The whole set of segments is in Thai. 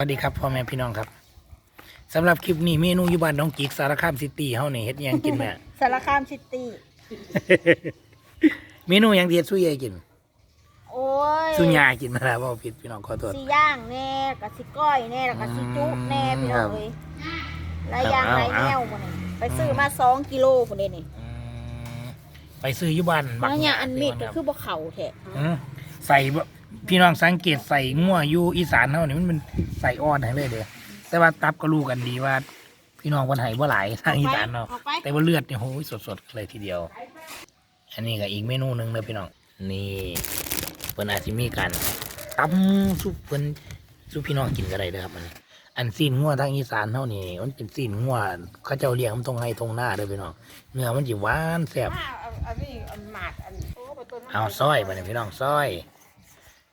สวัสดีครับพ่อแม่พี่น้องครับสำหรับคลิปนี้เมนูอยู่บ้านน้องกิกสารคามซิตี้เฮานี่เฮ็ดหยังกินแม่ สารคามซิตี้เมนูหยังที่เฮ็ดสู้ยายกินโอ้ยสู้ยากินมาแล้วบ่ผิดพี่น้องขอโทษสิย่างแน่กับสิก้อยแน่แล้วก็สิจุแน่พี่น้องเลยหลายอย่างครับหลายเอาแนวหมดเลยไปซื้อมาสองกิโลคนเดียวนี่อืมไปซื้ออยู่บ้านแล้วเนี่ยอันมีดก็คคือบ่เข่าแท้อืมใส่บ่ พี่น้องสังเกตใส่งัวอยู่อีสานเฮานี่มันเป็นใส่อ่อนให้เลยเด้อแต่ว่าตับก็รู้กันดีว่า พี่น้องคนไห้บ่หลายทางอีสานเนาะออกไปแต่ว่าเลือดเนี่ยโหยสดๆเลยทีเดียว อันนี้ก็อีกเมนูหนึ่งเลยพี่น้องนี่เพิ่นอาจจะมีการตำซุปเพิ่นซุปพี่น้องกินก็ได้เด้อครับอันนี้อันซีนงัวทางอีสานเท่านี้มันเป็นซีนงัวเขาเจ้าเลี้ยงมันตรงให้ตรงหน้าเด้อพี่น้องเนื้อมันจิหวานแซ่บอันนี้อันหมากอันโอ้ประตูเอาซอยไปเนี่ยพี่น้องซอยเ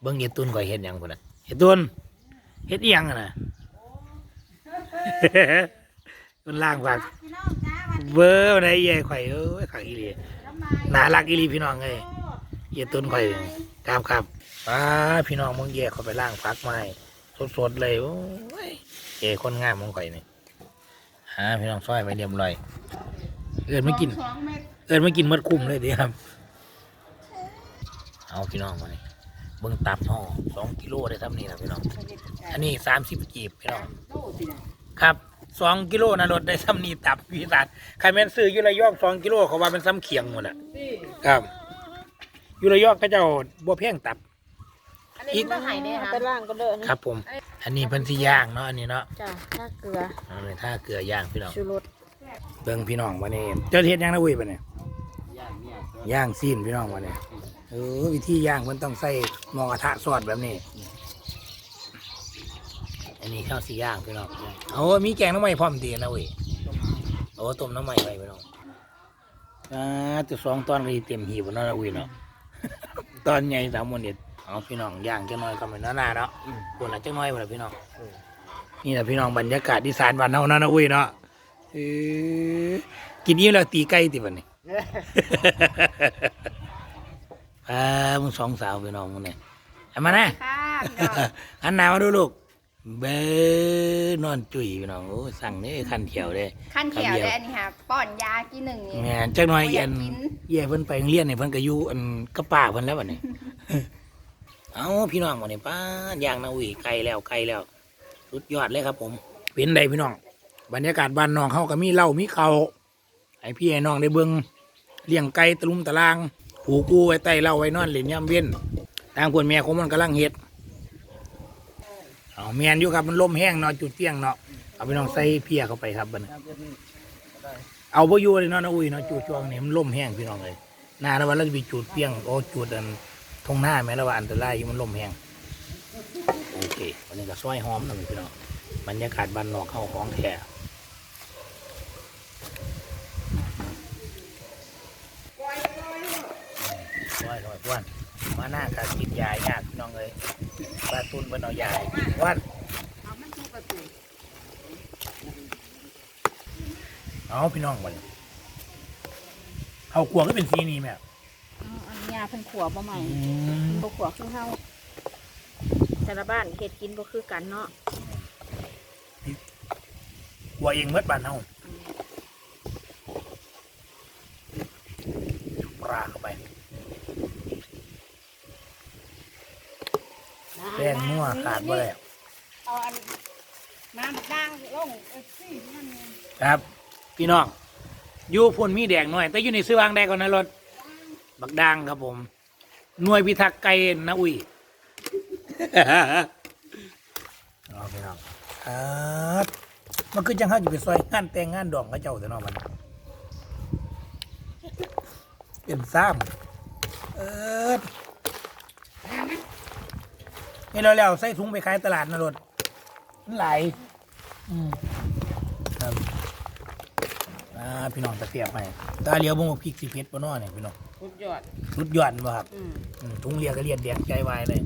บิ้งเฮ็ดตุนก่อยเฮ็ดหยังพุ่นน่ะเฮ็ดตุนเฮ็ดอีหยังอะน่ะมันล่างฝากพี่น้องจ้าวันเบอร์ไหนใหญ่ข่อยเอ้ยขังอีหลีน้ำมาน่ารักอีหลีพี่น้องเอ้ยเฮ็ดตุนข่อยครับครับป้าพี่น้องมึงแยกเขาไปล่างฟักไม้สดๆเลยโอ้ยเจ้คนงามของข่อยนี่ฮะพี่น้องซอยไปเรียบร้อยเอินไม่กินสองเม็ดเอินไม่กินหมดคุ้มเลยเดีครับ เอาพี่น้องมานี่เบิ้งตับห่อสองกิโลได้ทำนี่นะพี่น้อง อันนี้สามสิบกีบพี่น้อง ครับสองกิโลนะรถได้ซ้ำนี่ตับพี่สัตว์ใครแม่นซื้ออยุระยองสองกิโลเขาว่าเป็นซ้ำเขียงหมดอะครับอยุระยองก็เจ้าบัวเพ่งตับอันนี้ต้องหายแน่นะไปล่างก็เด้อนะครับผม อันนี้เพิ่นสิย่างเนาะอันนี้เนาะจ้าถ้าเกลืออันนี้ถ้าเกลือย่างพี่น้องชูรสเบิ่งพี่น้องวันนี้เจ้าเฮ็ดหยังนะอุ้ยปะเนี่ยย่างซีนพี่น้องวันนี้เออวิธีย่างมันต้องใส่หม้อกระทะซอสแบบนี้ อันนี้ข้าวสีย่างพี่น้องโอ้มีแกงน้ำมันพร้อมดีนะอุ้ยโอ้ต้มน้ำมันไว้พี่น้องอ่าตัวสองตอนก็สิเต็มหีบแล้วนะอุ้ยเนาะ ตอนใหญ่สามวันเด็ดเอาพี่น้องย่างจังน้อยก็ไม่น่าหนาเนาะปวดหลังจังน้อยหมดเลยพี่น้องนี่แหละพี่น้องบรรยากาศที่สานบ้านเฮานะนะอุ้ยเนาะเออกินอิ่มแล้วตีไก่ติบันนี่ อ่ามึงสองสาวไปน้องมึงเนี่ยเอามานะค่ะหันหน้ามาดูลูก เบ้นอนจุ๋ยพี่น้องโอ้สั่งนี่คันเขียวเลยขั้นเขียวเลยอันนี้ค่ะป้อนยากี่หนึ่งนี่แม่นจักหน่อยบ่อยาอักนกินเย่เพิ่นไปโรงเรียนเนี่ยเพิ่นก็อยู่อันกระป้าเพิ่นแล้วบัดนี้ เอาพี่น้องวันนี้ป้าย่างนะอุ้ยไกลแล้วไกลแล้ว สุดยอดเลยครับ ผมเป็นไดพี่น้อง บรรยากาศบ้านน้องเขาก็มีเหล้ามีเขาวให้พี่ให้น้องได้เบิ่งเลี้ยงไก่ตะลุมตะลาง ผูกูไว้ใต้เหล้าไว้นอนเล่นย่ำเว้นทางพวนแม่ของมันกำลังเฮ็ดเอาแมนอยู่ครับมันลมแห้งเนาะจุดเตี้ยงเนาะเอาไปน้องใส่เพียเข้าไปครับบัดนี้เอาไปอยู่เลยเนาะนะอุ้ยเนาะจูดช่วงนี้มันล่มแห้งพี่น้องเลยหน้าแล้ววันเราจะไปจูดเปี้ยงโอ้จูดอันทงหน้าแม้แล้วว่าอันตรายอยู่มันล่มแห้งโอเควันนี้ก็ซอยหอมนะพี่น้องบรรยากาศบ้านนอกเข้าของแท้ซอยหน่อยพวน มาหน้าการกินยายากพี่น้องเลยปลาตุนเป็นเอายายกินพวนเอาพี่น้องวันเอากลัวก็เป็นสีนี้แม่อ๋ออันนี้ยาเพิ่นขัวบ่ใหม่อืมบ่ขัวคือเฮาแต่ละบ้านเฮ็ดกินบ่คือกันเนาะกลัวเองเมื่อบ้านเฮาปลาเข้าไป แป้งนัวขาดบ่ได้เอาอันน้ำด่างลงเอ้ยสินั่นเองครับ พี่น้องอยู่พุ่นมีแดงหน่อย แต่อยู่ในซื้อวางแดงก่อนนะรถบักดังครับผม หน่วยพิทักษ์ไก่นะอุ้ย เอาพี่น้องครับมันคือจังห้าอยู่ไปซอยงานแต่งงานดองกับเจ้าแต่นอมันเป็นซ้ำเออ นี่เราแล้วใส่ถุงไปขายตลาดนะรถมันไหลายอืมครับอ่าพี่น้องตะเกียบไปตาเหลียวบงพริกสีเพชรบนนอเนี่ยพี่น้องสุดยอดรุดยอดบ่ครับอืมอืมถุงเรียกก็เรียนแดงใจวายเลย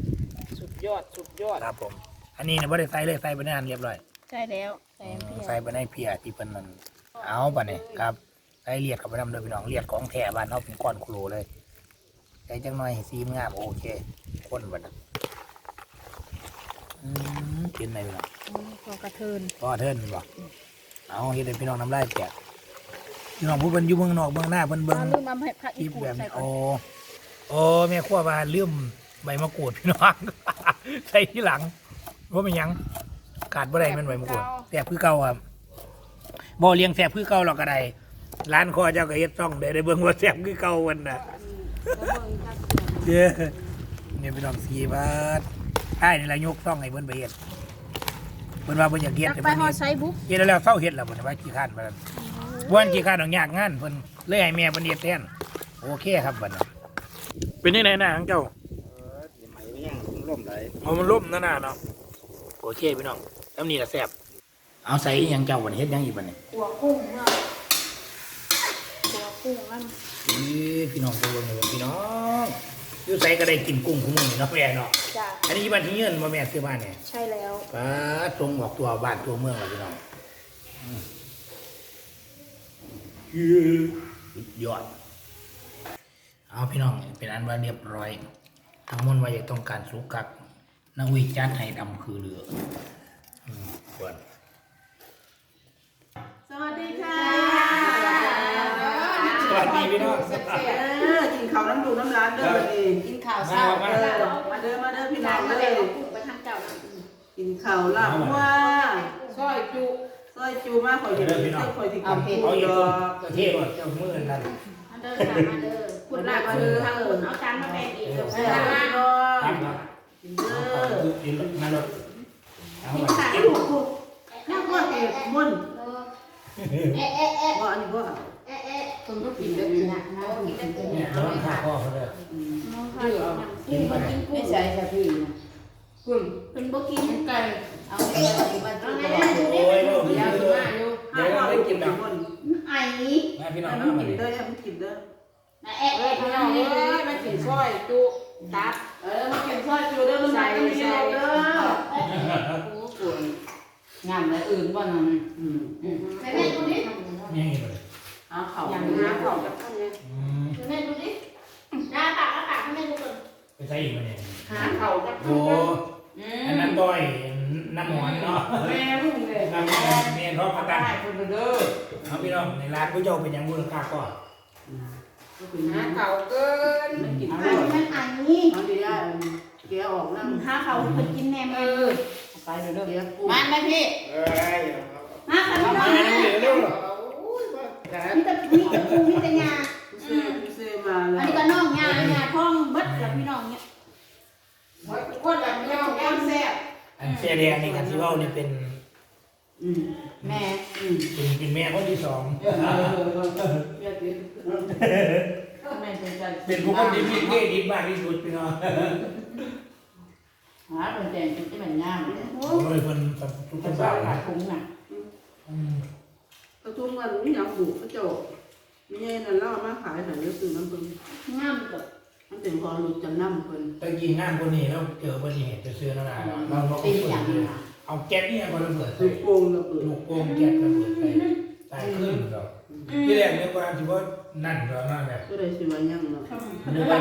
สุดยอดสุดยอดครับผม อันนี้เนี่ยไม่ได้ใส่เลยใส่ไปในอันเรียบร้อยใช่แล้วใส่เพียใส่ไปในเพียที่เป็นนั่นเอาปะเนี่ยครับใส่เลียดเข้าไปนำเด้อพี่น้องเลียดของแท้บ้านเขาเป็นก้อนโครเลยใส่จังหน่อยให้ซีมงามโอเคคนบัดนั้นอื มกินไหนพี่น้องพอกระเทินก็เทินบ่เอาเฮ็ดให้พี่น้องน้ำลายแตกพี่น้องผู้เพิ่นอยู่เมืองนอกเมืองหน้าเพิ่นตเบิ่องนลืมมาให้พระคอีลิปกูแบบใส่นี้ก่อโอ้นโอ้แม่ครัวว่าลืมใบมะกรูดพี่น้องใส่ที่หลังว่าเป็นหยังขาดบ่ได้แมันใบมะกรูดแซ่บคือเก่าครับบ่เลี้ยงแซ่บคือเก่าหรอกก็ได้ร้านคอเจ้าก็เฮ็ดซ่องได้ได้เบิ่งว่าแซ่บคือเก่าวันน่ะเด้อเนี่ยพี่น้องสีบาทอ้ายนี่ล่ะยกซ่องให้เพิ่นไปเฮ็ดเพิ่นว่าเพิ่นอยากเฮ็ดจักให้ไปเพิ่นฮอเฮ็ดไซบุ๊กเฮ็ดแล้วแล้วเศร้าเฮ็ดแล้วบ่ได้ว่าขี้คร้านบ่นั้นบ่ว่าขี้คร้านดอกยากงานเพิ่นเลยให้แม่เพิ่นเฮ็ดแทนโอเคครับบัดนี้เป็นจังไดนะของเจ้าไหมไม่ยังร่มไหลเอามันล่มนั่นน่ะเนาะโอเคพี่น้องแล้วนี่ละแซ่บเอาใส่อีหยังเจ้าบัดนี้เฮ็ดหยังอีกบัดนี้หัวกุ้งเนาะหัวกุ้งนั่น อีพี่น้องตัวเบิ่งเลยพี่น้อง อยู่ใส่ก็ได้กินกุ้งของมึงนี่เนาะแม่เนาะจ้ะอันนี้บ้านที่เงินบ่แม่ซื้อบ้านเนี่ยใช่แล้ว ป้าตรงบอกตัวบ้านตัวเมืองล่ะพี่น้องอืมสุดยอด เอาพี่น้องเป็นอันว่าเรียบร้อยทั้งหมดว่าจะต้องการสุกกักนาวิจานไห้ดำคือเหลืออืมควร สวัสดีค่ะสวัสดีพี่น้องเออ กินข้าวน้ำดูน้ำร้านเด้อบัดนี้กินข้าวมาเช้ามาเออมาเด้อมาเด้อพี่น้ร้าอนงมาเด้แล้อวกุ้งไปทางเจ้านะกินข้าวลาบว่าซอยจุซอยจูมาข่อยสิกินข่อยสิกินเอาปูอีดกอกตัวเทศก่อนเจ้ามือนั่นมาเด้อค่ะมาเด้อคุณลาบมาเด้อทางคุณเอาจานมาแบ่งอีกเด้อเออพี่น้องครับครับกินเด้อกินมารถเอากินไปข้าวถูกถูกข้าวก็เอ็ดมุ่นว่าอันนี้ว่า คุณก็กินได้ดีนะนะกินได้ดีเนี่ยระวังข้าพ่อเขาเลยกินบ่กินกุ้งไม่ใช่ค่ะพี่คุณเป็นบ่กินไก่เอาไปเลยมันต้องได้ดูดิโอ้ยโลกยานี้วเลยมากอยู่เดี๋ยวเราได้กินแบบมุ่นไอ้มาพี่น้องให้มามันมากินดิเด้อให้มันกินเด้อมาแอะแอะพี่น้องเอ้ยมากินซอยจุตับเออมากินซอยจูเด้อมันใส่มากินใส่เด้อโอ้ปวดงามและอื่นบ่นั่นอืมแม่แม่ดูดิ นี่ไงเลย เอาข้าวอย่างน้ำน้ำข้าขวองกับข้าวเนี่ยอืมแม่ดูดิหน้าปากปากให้แม่ดูก่อนไปใส่อีกมาเนี่ยหาเข่ากับโอ้อันนั้นด้อยน้ำหมอนเนาะแม่รุ่งเลยน้ำหมอนเมียนเพราะพักกันได้คนเด้อเอาพี่น้องในร้านผู้เจ้าเป็นยังมูลค่าก่อนก็คือหาน้ำเข่าเกินมันกินอันข้าวนี้มันอันนี้เอาดีได้เกลี่ยออกนั่งหาเขาเพิ่นกินแหนมเออไปเด้อเกลี่ยปูมาไหมพี่เอ้ยมาค่ะพี่น้องมาเร็ว มีแต่มีแต่ปูมีแต่ยาเซ่เซ่มาแล้อันนี้ก็วน้องยายาท้องเบิดแล้วพี่น้องเนี่ยคนแบบนี้แก้มแซ่บอันเสียแดงนี่กันที่ว่านี่เป็นอืมแม่อืมเป็นเป็นแม่คนที่สองเออเออเรียกดิแม่เป็นใจเป็นผู้คนที่มีเกียรติมากที่สุดพี่น้องหาเป็นแจงเป็นที่มันง่ายเลยโอ้ยคนทุกคมันนสาบ้าวหลายคุ้งน่ะอืม กระทุ่มกันนี่ยังดุกระโจกมีเงินนั่นแล้วมาขายหน่อยแล้วซื้อน้ำเพิ่นงามเด้อมันเป็นพอหลุดจำนำเพิ่นตะกี้งานคนนี้แล้วเจออุบัติเหตุจะซื้อนั่นแหละเราเราตีเปิอดย่างเลนี้ยเอาแก๊สเนี่ยก็ระเบิดลูใส่กโป่งระเบิดลูกโป่งแก๊สระเบิดใส่ใส่ขึ้นเราที่แรกนึกว่าที่ว่านั่นเรานั่นแบบ ก็ได้สิว่ายังเนาะนึกว่า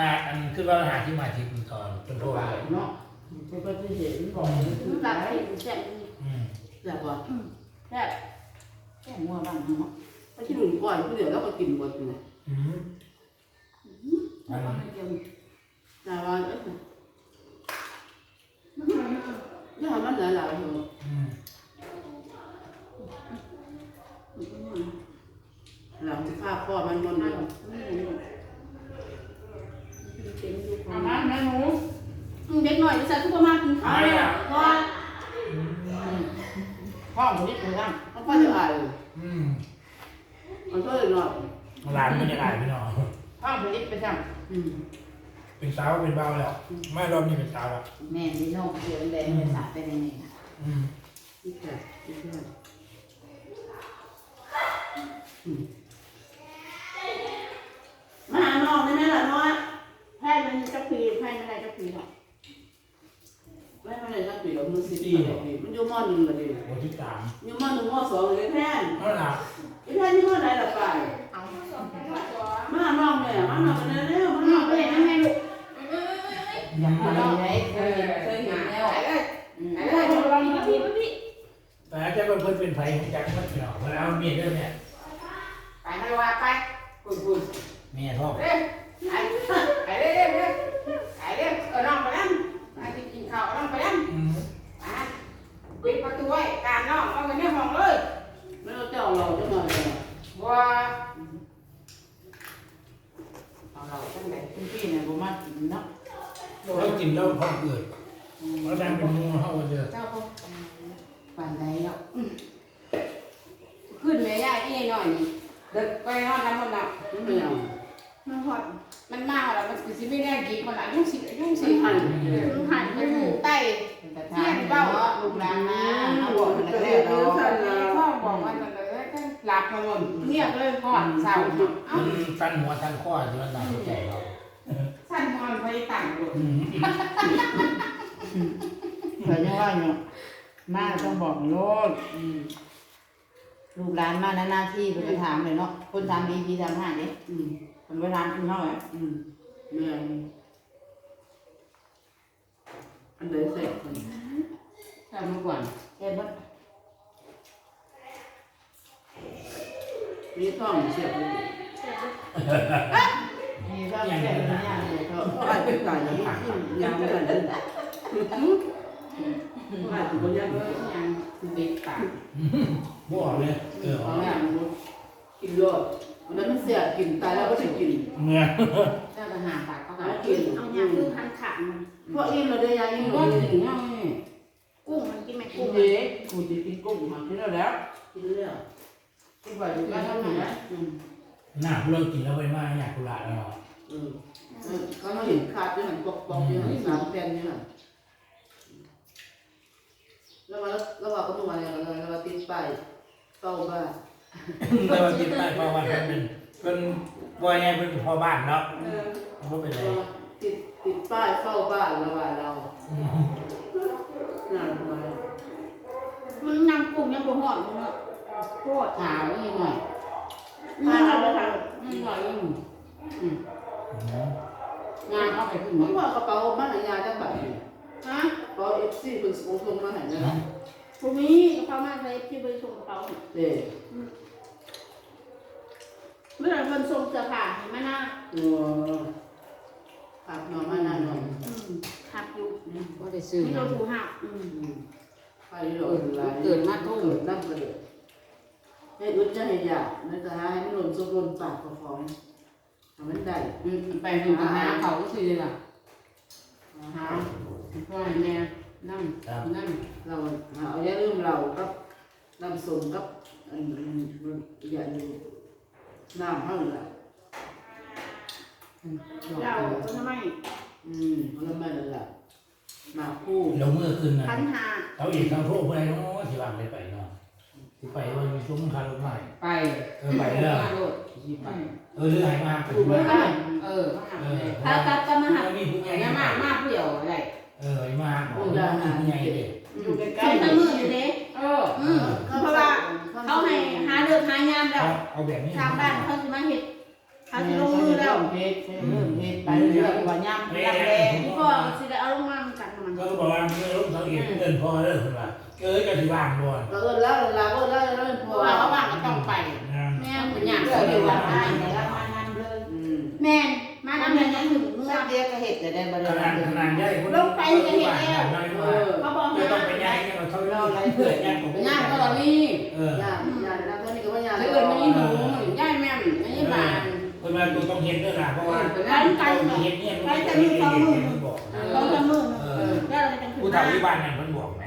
อ่าอันคือว่าหาที่มาที่คุณทอนจนโทษเนาะมันก็ที่เห็นบอกมันตัดให้แซ่บอืม แบบว่า แซ่บ แก้มัวบ้างเนาะถ้าที่หลุดก่อนผู้เดียวแล้วก็กินหมดเลยอืมอันแต่ว่าเอ้ยนี่ทำมันหลายๆเถอะอืมหลังที่ข้าพ่อมันมันเดียวอามาแม่หนูเด็กหน่อยจะใส่ทุกมากินข้าวเลยว่าพ่อหนูนี่คือร่างเขาพ่อจะอาย อืมมันก็เลยหน่อยร้านมันยังไงพี่น้องพ่อหนูนี่ไปทอืมเป็นสาวเป็นเบาแล้วมารอบนี้เป็นสาวแล้วำแม่นี่น้องเสียงแดงเป็นสาเป็นยังไงนะอืมนี่แค่นี่แค่มาหาน้องได้ไหมล่ะน้อยแพทย์มันจะปีแพทย์อะไรจะปีหรอก ไม่ไม่ได้สักปีหรอกมันสิบปีมันอยู่มอหนึ่งละดิหัวที่สามอยู่มอหนึ่งมอสองเลยแท่นนั่นแหละไอ้แท่นที่มอไหนล่ะไปเอามาหาน้องเนี่ยมาหาไปเร็วๆมาน้หาองไปไปเร็ไหนวแม่ลูกอย่างไรเคยเคยเห็นแล้วๆพี่มาพี่มาพี่แต่จะเป็นคนเป็นไผ่ของจักรมันเนาะเวลาเอาเมียเด้อเนี่ยไปไม่ว่าไปคุณคุณเมียท้องเร็วไปไปเร็วเร็วเร็วไปเร็วเออน้องไปนั่งไปกินข้าวน้องไปนั่ง อืม อะ ปิดประตูไว้การน้องเอาไปในห้องเลยไม่ต้องเจ้าเราจังหน่อยเลยว่าเอาเราตั้งแต่คุณพี่เนี่ยผมมากินเนาะเรากินแล้วพอเกิดเราดังเป็นงูเฮาเด้อเจ้าก็ปั่นไหนเนาะขึ้นเลยย่าอีหน่อยเด็กไปนอนน้ำมันน่ะไม่เอามาหอด มันมาแล้วมันคือสิไม่ได้กี่คนละยุ่งสิยุ่งสิหันมึงหันไปมันหดูมูไต้เที่ยงเบ้าลูกหลานมาเอาบอกมันแล้วเนาะพ่อบอกว่ามันเลยก็หลับมาหมดเงียบเลยพ่อเศร้าเอ้าอืมสั้นหัวสั้นข้อที่มันน่าสนใจเราสั้นมอนไปต่างเลยอืมแต่ยังว่าเนี่ยมาต้องบอกโลด ลูกหลานมาหน้าที่เพิ่นไปถามเลยเนาะคนถามดีดีถามห่างเด้อืมเพิ่นไปถามคุณเฮาอะอืมแม่อันไหนเสร็จทำมาก่อนแค่บ่มีต้องเสียบเลยมีก็แค่เป็นอย่างเลยก็ว่าเป็นไก่ยังยังไม่ได้เลย ว่าเป็นคนยังยังเด็กปากบ่ออกเลยเออเอาอย่างกินรอดวันนั้นมันเสียกินตายแล้วก็ได้กินเมื่อเจ้าทหารปากเขาหากินเอาอย่างคือหันขามันเพราะอิ่มเราได้ยาอิ่มก็ถึงยังไงกุ้งมันกินไหมกุ้งเด็กกูจะกินกุ้งมากินแล้วแล้วกินแล้วกินก็แล้วเท่าหนั้นึ่นงนะอืมหน้าพวกเรากินแล้วไปมากอยากกุหลาบแล้วเนาะอืมเขาเห็นขาดด้วยหันปอกปอกด้วยหันสามแผ่นด้วยหัน แล้วมาแล้วว่าก็ต้องมาอย่างไรแล้วว่าติดป้ายเฝ้าบ้านแต่ว่ากินได้เพราะว่าเป็นเป็นเป็นบ่อยไงเป็นพอบ้านเนาะเออบ่เป็นไรติดติดป้ายเฝ้าบ้านแล้วว่าเราอืมน่าทำไมมันนำกุ้งยังบ่หอดมึงเนาะโคตรถามอีกหน่อยมึงเอาไปทนี่หน่อยอืมอืมงานเขาไปขึ้นมึมั้งงว่ากระเป๋าบ้านไหนยาจังแบบำฮะ กระเป๋าเอฟซีเป็นสงทรงมาไหนนะพวกนี้กระเป๋ามาใส่ที่บริสุทธิ์กระเป๋าเนี่ยเด็กเมื่อไหร่คนส่งเสื้อผ้าเห็นไหมนะตัวขับนอนมานานหน่อยอืมขับอยู่ก็ได้ซื้อที่เราถูหักอืมไปหลอนหลายเกิดนั่งกระเดือให้อึดจะให้ยานะจ๊ะให้มันหล่นซุกหล่นปากกระฟองทำมันได้อืมไปถึงหาเขาก็ซื้อเลยล่ะหา พ่อแม่นั่งนั่งเราเอาอย่าลืมเรากับน้ำส้มกับอันอย่างนี้น้ำเท่าไหร่เราก็ทำไมอืมแล้วมันนั่นแหละหมากคู่แล้วเมื่อคืนน่ะพันหาเขาอีกทางโทษผู้ใดเนาะสิวางได้ไปเนาะสิไปวันชุ่มคารถใหม่ไปเออไปแล้วโลดสิไปเออเรื่องไหนมาไปถูกไหมมาคะเออเขาหาเอไปอถ้ากลับก็มาหักมีผู้ใหญ่เนี่ยมากมากเปรี้ยวอะไร เออไอ้มาบอกว่ามีผู้ใหญ่เด็กอยู่ใกใช้ล้ทั้งมืออยู่เด้เอออืมเพราะว่าเขาให้หาเลือกหายามแล้วเอาแบบนี้ทางบ้านเขาจะมาเห็ดเขาจะลงมือแล้วเฮ็ดเริ่มเฮ็ดไปเรื่อยๆว่าย่ำย่ำแดงพี่พ่อสิได้เอาลงมากันมันก็บอกว่าเมื่อลูกเขาเองเดินพอเด้อคุณว่าเอ้ยก็สิว่างบ่อนเราเอิ้นแล้วเราเอิ้นแล้วเราเอิ้นเพพอราะว่าเขาว่างก็ต้องไปนะแม่เป็นอย่างเรื่เดีอยยวๆว่าว่าได้แต่ละมานำเลยอืมแม่มาทำอะไร ยังเดียวก็เฮ็ดแต่ได้บ่ขได้นาดขนาดใหญ่คนลงไปก็เห็นแล้วเขาบอกจะมาต้องไปใหญ่กันเขาเล่าอะไรเพื่อย่างของย่างก็นี่เออยาญาแล้วตอนนี้ก็ว่าย่าถ้าเกิดไม่หนูย่ายแม่ไม่ใช่บานคนมาตัวต้องเห็นด้วยนะเพราะว่าต้องเห็นเนี่ยมันจะมีความมือมันบอกเราจะมือแล้วเราจะถึงผู้ถ่ายที่บ้านนั่นมันบอกไหม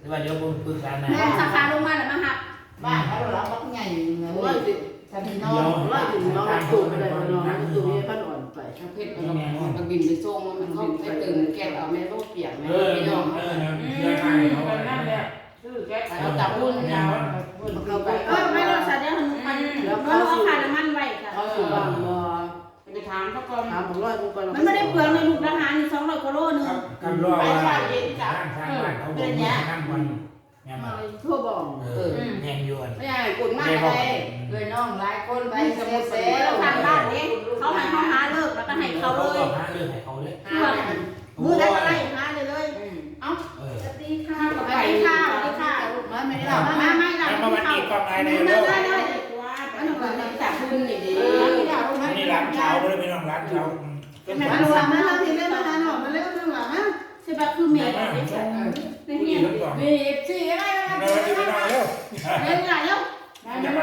หรือว่าเดี๋ยวผมปรึกษานะแม่สาขาลงมาแล้วมาหักบ้านเขาเราบักใหญ่เงินว่าสิถ้าพี่น้องว่าสิน้องตูไปเลยน้องตูให้พันอ่อน ไปเพชรมันบินไปส่งมันเข้าไปตื่นแกเอาแม่โลกเปียกแม่เออพี่เอน้ออเรื่องง่ายเขาอะไรนั่นแหเอแกเอาจับวุ่นเอาวุ่นเข้าไปเออไม่เราสัตว์เดี๋ยวมันแล้วก็เอาขาน้ำมันไว้ค่ะเขาสู่บ้านบ่ไปถามเขาก่อนถามผมร้อยกูก่อนมันไม่ได้เปลืองในลูกทหารสองร้อยกิโลนึงครับรอว่าทางทางบ้านเขาบอกว่านั่งนเนี่ย มาทั่วบ่องเออแยงยวนไม่ใช่กุ่นมากเลยเลยน้องหลายคนไปสมุทรเซลเราทางบ้านนี้เขาให้เขาหาเลิกแล้วก็ให้เขาเลยหาเรื่องให้เขาเลยเพื่อมือได้ก็ไล่หาเลยเลยเอ้าเออสวัสดีค่ะทกับสวัไก่สดีค่ะสวัสดีค่ะมาไม่ได้มามาไม่หลับแล้วมาวันนี้ความอายในมาโลกเลยมันเหมือนมันจับคุณนี่ดีนี่ร้านเช้าเลยพี่น้องร้านเช้าเป็นมาร้านดูเช้ามาเราทีเล่นมาหาหน่อมาเล่นเรื่องหลังนะ ใช่ปะคือเมย์ไม่ใช่ผู้หญิงทั้งสองมีสี่อะไรในวันนี้พี่น้องเร็วเล่นไหลแล้วจะไป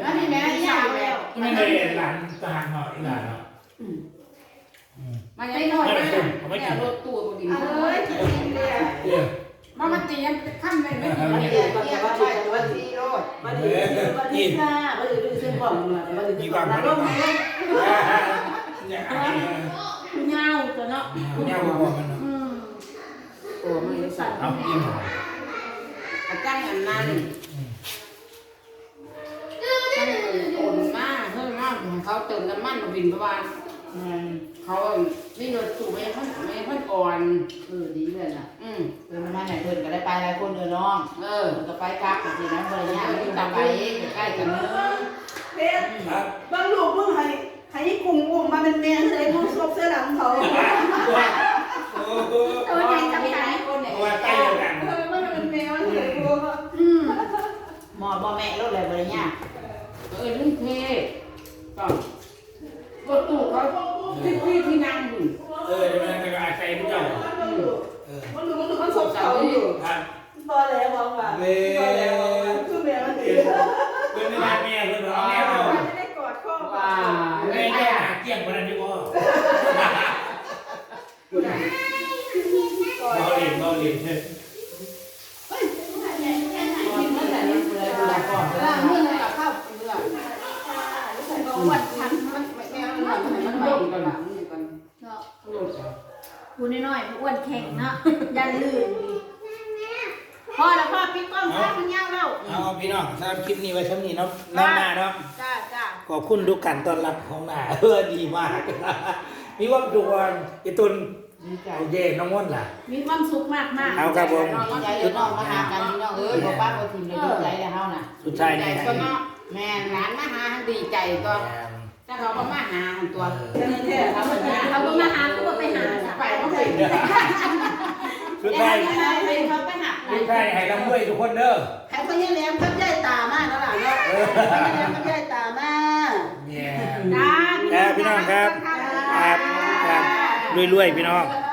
แล้วนี่แม่ยาวแล้วไม่ได้หลานทารเหรออีหลานเหรอมันยังน้อยเนี่ยรถตู้บดินเอ้ยเดี๋ยวมามันตียังขั้นเลยไม่ถึงวันนี้วันนี้วันนี้วันที่โลดวันนี้วันนี้ค่ะวันนี้ดูเส้นกล่องหน่อยวันนี้มีความรับรู้ลมไหมให้ เนี่ยคุณยาวตัวเนาะคุณย่าบอกมันอืมโอ้ไม่ได้สั่นเอายิ้มหน่อยอาจารย์อันนั้นโอนมาเพิ่มมาเขาเติมน้ำมันบินเพราะว่าเขานี่รถตู้ไม่ค่อยไม่ค่อยอ่อน เออดีเลยนะอืมเดินมาไหนเพิ่นก็ได้ไปหลายคนเดินน้องเออ เพิ่นก็ไปกลับสินะเพิ่นย่างที่ตามไปใกล้กันเนาะเด็กครับบางลูกมึงให้ ให้กลุ่มอุ้มมาเป็นแม่เลยมึงซบเสื้อหลังเขาโอ้โหตัวใหญ่จังไหนคนไหนตัวใกล้เดียวกันเออมันเป็นแมวเลยกูอืมหมอบ่แม่รถอะไรบ่ได้ยากเออลุงเทก็รถตู้เขาที่ที่ที่นั่งอยู่เออเดี๋ยวมันจะอาศัยผู้เจ้าเออมันดูมันดูมันซบเขาอยู่ครับตอนแล้วบอกว่าตอนแล้วคือแมวมันดีเพื่อนในบ้านแม่เพื่อนเอาแม่เอา ไม่ได้กอดข้อ ว่า แม่ ไม่ แม่ ได้ หาเกี่ยงคนนั้นดีกว่าเบาเล่นเบาเล่นเถอะ เมื่อแต่นี้เพิ่นเลยก่อน เวลาเมื่อไรกับข้าวเมื่อ วัดทันมัน แม่มันมันมันมันกันหลังอยู่กัน เนาะกูน้ อยๆอ้วนแข็งเนาะยันลื่นดีพ่อแล้วพ่อปิดกล้องข้างมันยาวแล้วเอาพี่น้องสำหรับคลิปนี้ไว้ช่ำนี้เนาะหน้าหน้าเนาะจ้าจ้าขอบคุณทุกการต้อนรับของหน้าเออดีมากมีความสุขวันไอตุนดีใจโอเคน้องม่วนล่ะ มีความสุขมากมากเอาครับผมดีใจเดี๋ยวน้องมาหากันพี่น้องเอ้ยบ่ป้าบ่ทิมเลยดีใจแล้วเฮาน่ะสุดท้ายใจนี่ก็เนาะแม่ร้านมาหาดีใจก็ ถ้าเขาก็มาหาตัวแท้เขาเหมือนกันเขาก็มาหากูก็ไปหาจ้ะไปก็เป็นสุดท้ายไปเขาไปหาสุดท้ายให้ร่ำรวยทุกคนเด้อใครพยายามกับยายตามากแล้วล่ะเนาะพยายามกับยายตามากเนี่ยจ้าครับพี่น้องครับครับครับรวยๆพี่น้องเอ